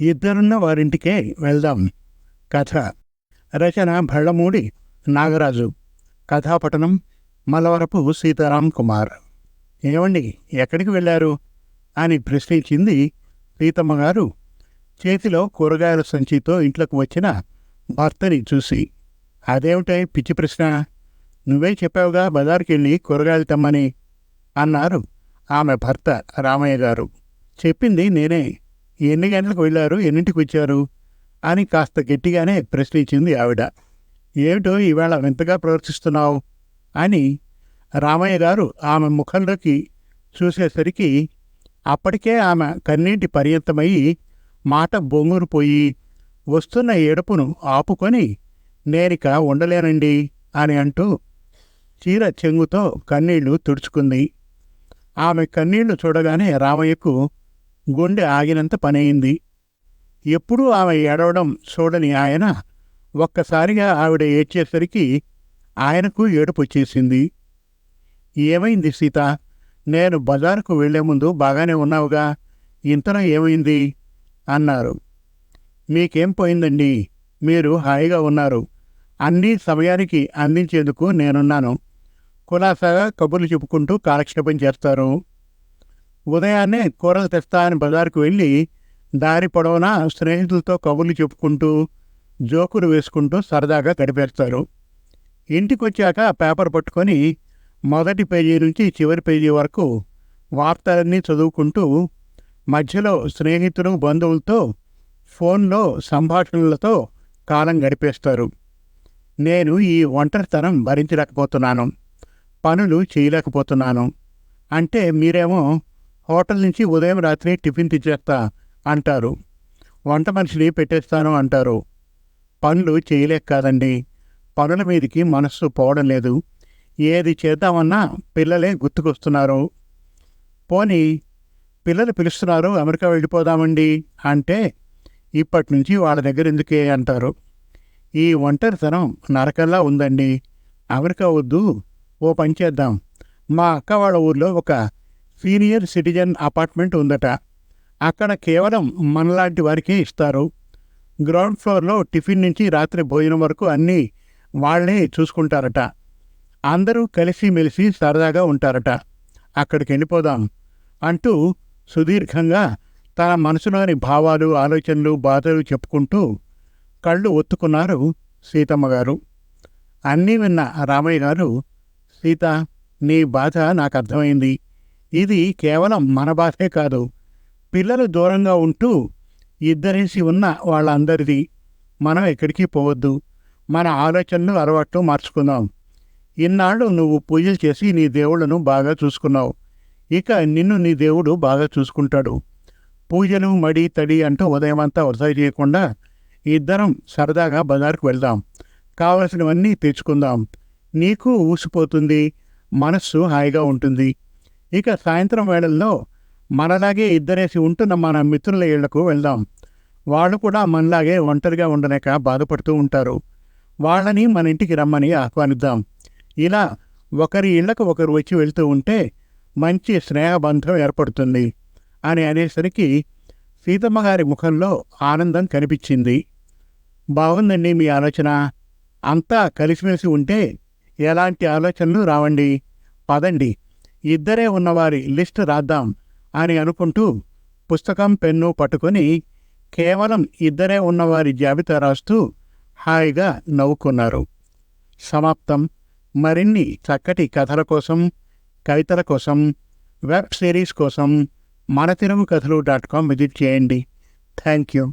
ఇద్దరున్న వారింటికే వెళ్దాం. కథ. రచన భళ్ళమూడి నాగరాజు. కథాపఠనం మలవరపు సీతారాం కుమార్. ఏమండి ఎక్కడికి వెళ్ళారు? అని ప్రశ్నించింది సీతమ్మ గారు. చేతిలో కూరగాయల సంచితో ఇంట్లోకి వచ్చిన భర్తని చూసి అదేమిటై పిచ్చి ప్రశ్న? నువ్వే చెప్పావుగా బజార్కి వెళ్ళి కూరగాయలు తెమ్మని? అన్నారు ఆమె భర్త రామయ్య గారు. చెప్పింది నేనే. ఎన్ని గంటలకు వెళ్ళారు? ఎన్నింటికి వచ్చారు? అని కాస్త గట్టిగానే ప్రశ్నించింది ఆవిడ. ఏమిటో ఈవేళ వింతగా ప్రవర్తిస్తున్నావు అని రామయ్య గారు ఆమె ముఖంలోకి చూసేసరికి అప్పటికే ఆమె కన్నీటి పర్యంతమయ్యి మాట బొంగురుపోయి వస్తున్న ఏడుపును ఆపుకొని నేనిక ఉండలేనండి అని అంటూ చీర చెంగుతో కన్నీళ్ళు తుడుచుకుంది. ఆమె కన్నీళ్ళు చూడగానే రామయ్యకు గుండె ఆగినంత పనయింది. ఎప్పుడూ ఆమె ఏడవడం చూడని ఆయన ఒక్కసారిగా ఆవిడ ఏడ్చేసరికి ఆయనకు ఏడుపు వచ్చేసింది. ఏమైంది సీత? నేను బజారుకు వెళ్ళే ముందు బాగానే ఉన్నావుగా. ఇంతలో ఏమైంది? అన్నారు. మీకేం పోయిందండి? మీరు హాయిగా ఉన్నారు. అన్నీ సమయానికి అందించేందుకు నేనున్నాను. కులాసాగా కబుర్లు చెప్పుకుంటూ కాలక్షేపం చేస్తారు. ఉదయాన్నే కూరలు తెస్తా అని బజారుకు వెళ్ళి దారి పొడవునా స్నేహితులతో కబుర్లు చెప్పుకుంటూ జోకులు వేసుకుంటూ సరదాగా గడిపేస్తారు. ఇంటికి వచ్చాక పేపర్ పట్టుకొని మొదటి పేజీ నుంచి చివరి పేజీ వరకు వార్తలన్నీ చదువుకుంటూ మధ్యలో స్నేహితులు బంధువులతో ఫోన్లో సంభాషణలతో కాలం గడిపేస్తారు. నేను ఈ ఒంటరితనం భరించలేకపోతున్నాను. పనులు చేయలేకపోతున్నాను. అంటే మీరేమో హోటల్ నుంచి ఉదయం రాత్రి టిఫిన్ తెచ్చేస్తా అంటారు. వంట మనిషిని పెట్టేస్తాను అంటారు. పనులు చేయలేక కాదండి. పనుల మీదకి మనస్సు పోవడం లేదు. ఏది చేద్దామన్నా పిల్లలే గుర్తుకొస్తున్నారు. పోనీ పిల్లలు పిలుస్తున్నారు అమెరికా వెళ్ళిపోదామండి అంటే ఇప్పటి నుంచి వాళ్ళ దగ్గర ఎందుకే అంటారు. ఈ ఒంటరితనం నరకల్లా ఉందండి. అమెరికా వద్దు ఓ పని చేద్దాం. మా అక్క వాళ్ళ ఊర్లో ఒక సీనియర్ సిటిజన్ అపార్ట్మెంట్ ఉందట. అక్కడ కేవలం మనలాంటి వారికే ఇస్తారు. గ్రౌండ్ ఫ్లోర్లో టిఫిన్ నుంచి రాత్రి భోజనం వరకు అన్నీ వాళ్ళే చూసుకుంటారట. అందరూ కలిసిమెలిసి సరదాగా ఉంటారట. అక్కడికి వెళ్ళిపోదాం అంటూ సుదీర్ఘంగా తన మనసులోని భావాలు ఆలోచనలు బాధలు చెప్పుకుంటూ కళ్ళు ఒత్తుకున్నారు సీతమ్మ గారు అన్నీ విన్న రామయ్య గారు సీత నీ బాధ నాకు అర్థమైంది. ఇది కేవలం మన బాధే కాదు. పిల్లలు దూరంగా ఉంటూ ఇద్దరేసి ఉన్న వాళ్ళందరిది మనం ఎక్కడికి పోవద్దు. మన ఆలోచనలు అలవాట్లు మార్చుకుందాం. ఇన్నాళ్ళు నువ్వు పూజలు చేసి నీ దేవుళ్ళను బాగా చూసుకున్నావు. ఇక నిన్ను నీ దేవుడు బాగా చూసుకుంటాడు. పూజలు మడి తడి అంటూ ఉదయమంతా వృధా చేయకుండా ఇద్దరం సరదాగా బజార్కు వెళ్దాం. కావలసినవన్నీ తెచ్చుకుందాం. నీకు ఊసిపోతుంది మనస్సు హాయిగా ఉంటుంది. ఇక సాయంత్రం వేళల్లో మనలాగే ఇద్దరేసి ఉంటున్న మన మిత్రుల ఇళ్ళకు వెళ్దాం. వాళ్ళు కూడా మనలాగే ఒంటరిగా ఉండలేక బాధపడుతూ ఉంటారు. వాళ్ళని మన ఇంటికి రమ్మని ఆహ్వానిద్దాం. ఇలా ఒకరి ఇళ్ళకు ఒకరు వచ్చి వెళ్తూ ఉంటే మంచి స్నేహబంధం ఏర్పడుతుంది అని అనేసరికి సీతమ్మ గారి ముఖంలో ఆనందం కనిపించింది. బాగుందండి మీ ఆలోచన. అంతా కలిసిమెలిసి ఉంటే ఎలాంటి ఆలోచనలు రావండి. పదండి. ఇద్దరే ఉన్నవారి లిస్ట్ రాద్దాం అని అనుకుంటూ పుస్తకం పెన్ను పట్టుకొని కేవలం ఇద్దరే ఉన్నవారి జాబితా రాస్తూ హాయిగా నవ్వుకున్నారు. సమాప్తం. మరిన్ని చక్కటి కథల కోసం కవితల కోసం వెబ్ సిరీస్ కోసం మన తెలుగు కథలు డాట్ కామ్ విజిట్ చేయండి. Thank you.